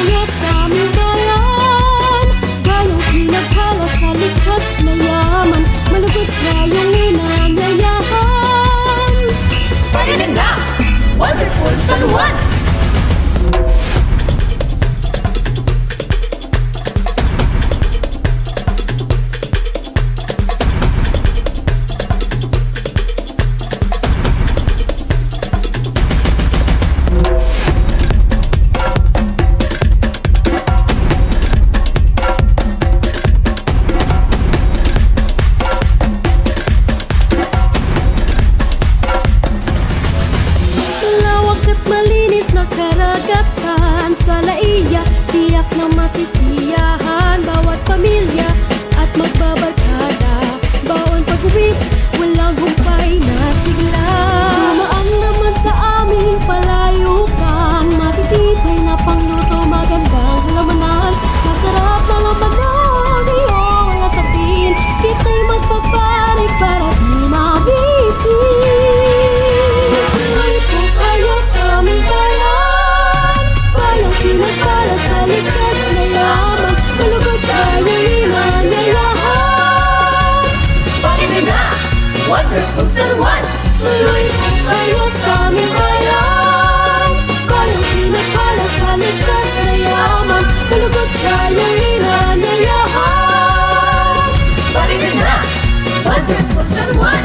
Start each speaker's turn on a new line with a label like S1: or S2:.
S1: Kaya sa aming bayan Gayong pinagpala sa likas mayaman Malugod tayong inangayahan Parinig na!
S2: Wonderful San
S1: Juan! não macicia. San Juan Tuloy kayo sa aming bayan Kayong pinagpala sa ligtas na yaman Tulugod tayo inanayahan Parinig na! Bandit San Juan